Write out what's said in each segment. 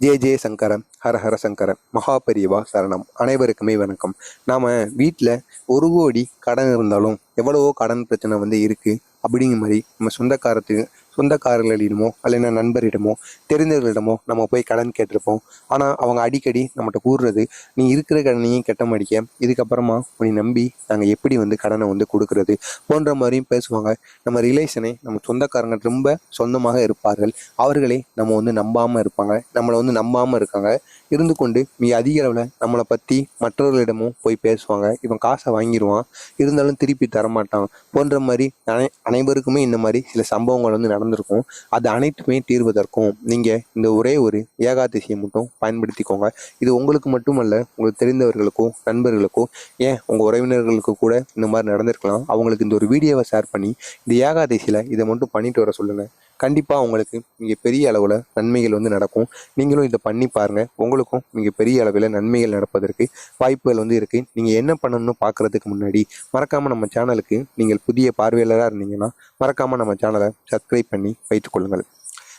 J ஜே சங்கரன் ஹர ஹர சங்கரன் மகாபெரிவா சரணம். அனைவருக்குமே வணக்கம். நாம் வீட்டில் ஒரு கோடி கடன் இருந்தாலும் எவ்வளவோ கடன் பிரச்சனை வந்து இருக்குது அப்படிங்கிற மாதிரி நம்ம சொந்தக்காரத்துக்கு சொந்தக்காரர்களிடமோ இல்லைன்னா நண்பரிடமோ தெரிந்தவர்களிடமோ நம்ம போய் கடன் கேட்டிருப்போம். ஆனால் அவங்க அடிக்கடி நம்மகிட்ட கூறுறது நீ இருக்கிற கடனையும் கெட்ட மாட்டிக்க இதுக்கப்புறமா உன்னை நம்பி நாங்கள் எப்படி வந்து கடனை வந்து கொடுக்கறது? போன்ற மாதிரியும் பேசுவாங்க. நம்ம ரிலேஷனை நம்ம சொந்தக்காரங்க ரொம்ப சொந்தமாக இருப்பார்கள். அவர்களே நம்ம வந்து நம்பாமல் இருப்பாங்க. நம்மளை வந்து நம்பாமல் இருக்காங்க. இருந்து கொண்டு மிக அதிக அளவில் நம்மளை பற்றி மற்றவர்களிடமும் போய் பேசுவாங்க. இவன் காசை வாங்கிடுவான் இருந்தாலும் திருப்பி தரமாட்டான். போன்ற மாதிரி அனை அனைவருக்குமே இந்த மாதிரி சில சம்பவங்கள் வந்து நடந்து நடந்திருக்கும் அது அனைத்துமே தீர்வதற்கும் நீங்கள் இந்த ஒரே ஒரு ஏகாதசியை மட்டும் பயன்படுத்திக்கோங்க. இது உங்களுக்கு மட்டுமல்ல உங்களுக்கு தெரிந்தவர்களுக்கோ நண்பர்களுக்கோ ஏன் உங்கள் உறவினர்களுக்கு கூட இந்த மாதிரி நடந்திருக்கலாம். அவங்களுக்கு இந்த ஒரு வீடியோவை ஷேர் பண்ணி இந்த ஏகாதசியில் இதை மட்டும் பண்ணிட்டு வர சொல்லுங்கள் கண்டிப்பாக உங்களுக்கு மிக பெரிய அளவில் நன்மைகள் வந்து நடக்கும். நீங்களும் இதை பண்ணி பாருங்கள் உங்களுக்கும் மிக பெரிய அளவில் நன்மைகள் நடப்பதற்கு வாய்ப்புகள் வந்து இருக்குது நீங்கள் என்ன பண்ணணும்னு பார்க்குறதுக்கு முன்னாடி மறக்காமல் நம்ம சேனலுக்கு நீங்கள் புதிய பார்வையாளராக இருந்தீங்கன்னா மறக்காமல் நம்ம சேனலை சப்ஸ்கிரைப் பண்ணி வைத்துக்கொள்ளுங்கள்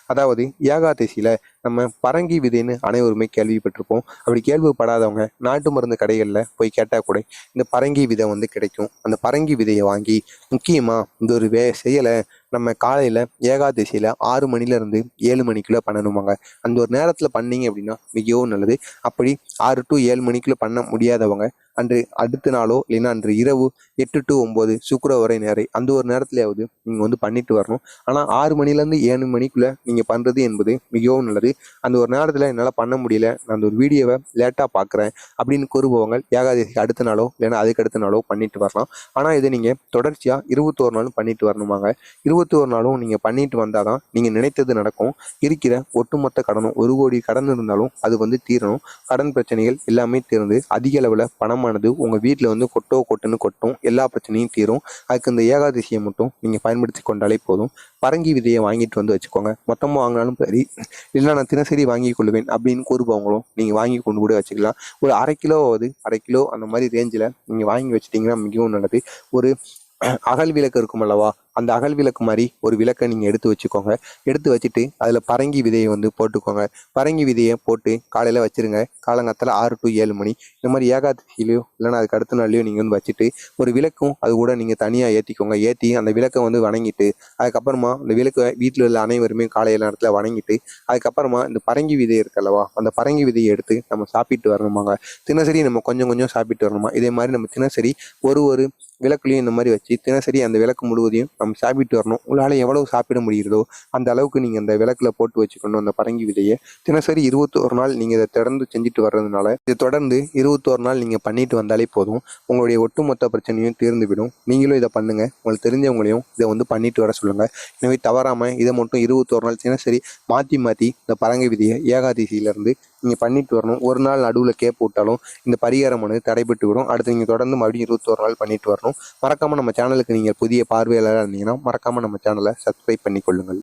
அதாவது ஏகாதசியில் நம்ம பரங்கி விதைன்னு அனைவருமே கேள்விப்பட்டிருப்போம். அப்படி கேள்விப்படாதவங்க நாட்டு மருந்து கடைகளில் போய் கேட்டால் கூட இந்த பரங்கி விதை வந்து கிடைக்கும். அந்த பரங்கி விதையை வாங்கி முக்கியமாக இந்த ஒரு வே செயலை நம்ம காலையில் ஏகாதசியில் ஆறு மணிலேருந்து ஏழு மணிக்குள்ளே பண்ணணுமாங்க. அந்த ஒரு நேரத்தில் பண்ணீங்க அப்படின்னா மிகவும் நல்லது. அப்படி ஆறு டு ஏழு மணிக்குள்ளே பண்ண முடியாதவங்க அன்று அடுத்த நாளோ இல்லைன்னா அன்று இரவு எட்டு டு ஒம்பது சுக்கரவரை நேரம் அந்த ஒரு நேரத்துலையாவது நீங்கள் வந்து பண்ணிட்டு வரணும். ஆனால் ஆறு மணிலேருந்து ஏழு மணிக்குள்ளே நீங்கள் பண்ணுறது என்பது மிகவும் நல்லது. அந்த ஒரு நேரத்தில் என்னால் பண்ண முடியல. நான் அந்த ஒரு வீடியோவை லேட்டாக பார்க்குறேன் அப்படின்னு கூறுபவங்க ஏகாதசிக்கு அடுத்த நாளோ இல்லைன்னா அதுக்கு அடுத்த நாளோ பண்ணிட்டு வரலாம். ஆனால் இதை நீங்கள் தொடர்ச்சியாக இருபத்தோரு நாளும் பண்ணிட்டு வரணுமாங்க. இருபத்தோரு நாளும் நீங்கள் பண்ணிட்டு வந்தால் தான் நீங்கள் நினைத்தது நடக்கும். இருக்கிற ஒட்டுமொத்த கடனும் ஒரு கோடி கடன் இருந்தாலும் அது வந்து தீரணும். கடன் பிரச்சனைகள் எல்லாமே தீர்ந்து அதிக அளவில் பணமானது உங்கள் வீட்டில் வந்து கொட்டோ கொட்டுன்னு கொட்டும். எல்லா பிரச்சனையும் தீரும். அதுக்கு இந்த ஏகாதசியை மட்டும் நீங்கள் பயன்படுத்தி கொண்டாலே போதும். பரங்கி விதையை வாங்கிட்டு வந்து வச்சுக்கோங்க. மொத்தமாக வாங்கினாலும் சரி இல்லை நான் தினசரி வாங்கி கொள்வேன் அப்படின்னு கூறுபவங்களும் நீங்கள் வாங்கி கொண்டு கூட வச்சுக்கலாம். ஒரு அரை கிலோவாவது அரை கிலோ அந்த மாதிரி ரேஞ்சில் நீங்கள் வாங்கி வச்சிட்டிங்கன்னா மிகவும் நல்லது. ஒரு அகல் விளக்கு இருக்கும் அல்லவா? அந்த அகல் விளக்கு மாதிரி ஒரு விளக்கை நீங்கள் எடுத்து வச்சுக்கோங்க. எடுத்து வச்சுட்டு அதில் பரங்கி விதையை வந்து போட்டுக்கோங்க. பரங்கி விதையை போட்டு காலையில் வச்சிருங்க. காலங்காத்தில் ஆறு டு ஏழு மணி. இந்த மாதிரி ஏகாதசிலையோ இல்லைன்னா அதுக்கு அடுத்த நாள்லையோ நீங்கள் வந்து வச்சுட்டு ஒரு விளக்கும் அது கூட நீங்கள் தனியாக ஏற்றிக்கோங்க ஏற்றி அந்த விளக்கை வந்து வணங்கிட்டு அதுக்கப்புறமா அந்த விளக்கை வீட்டில் உள்ள அனைவருமே காலையில் நேரத்தில் வணங்கிட்டு அதுக்கப்புறமா இந்த பரங்கி விதை இருக்கல்லவா அந்த பரங்கி விதையை எடுத்து நம்ம சாப்பிட்டு வரணுமாங்க. தினசரி நம்ம கொஞ்சம் கொஞ்சம் சாப்பிட்டு வரணுமா? இதே மாதிரி நம்ம தினசரி ஒரு ஒரு விளக்குலையும் இந்த மாதிரி வச்சு தினசரி அந்த விளக்கு முழுவதையும் நம்ம சாப்பிட்டு வரணும். உங்களால் எவ்வளவு சாப்பிட முடிகிறதோ அந்த அளவுக்கு நீங்கள் அந்த விளக்கில் போட்டு வச்சுக்கணும் அந்த பரங்கி விதையை. தினசரி இருபத்தோரு நாள் நீங்கள் இதை தொடர்ந்து செஞ்சுட்டு வர்றதுனால இதை தொடர்ந்து இருபத்தோரு நாள் நீங்கள் பண்ணிட்டு வந்தாலே போதும். உங்களுடைய ஒட்டுமொத்த பிரச்சனையும் தீர்ந்துவிடும். நீங்களும் இதை பண்ணுங்கள் உங்களுக்கு தெரிஞ்சவங்களையும் இதை வந்து பண்ணிட்டு வர சொல்லுங்கள் எனவே தவறாமல் இதை மட்டும் இருபத்தோரு நாள் தினசரி மாற்றி மாற்றி இந்த பரங்கி விதையை ஏகாதசியிலேருந்து நீங்கள் பண்ணிட்டு வரணும். ஒரு நாள் நடுவில் கேப் விட்டாலும் இந்த பரிகாரம் பரிகாரமானது தடைபட்டு விடும். அடுத்து நீங்கள் தொடர்ந்து மறுபடியும் இருபத்தோரு நாள் பண்ணிட்டு வரணும். மறக்காமல் நம்ம சேனலுக்கு நீங்கள் புதிய பார்வையாளராக இருந்தீங்கன்னா மறக்காமல் நம்ம சேனலை சப்ஸ்கிரைப் பண்ணிக்கொள்ளுங்கள்.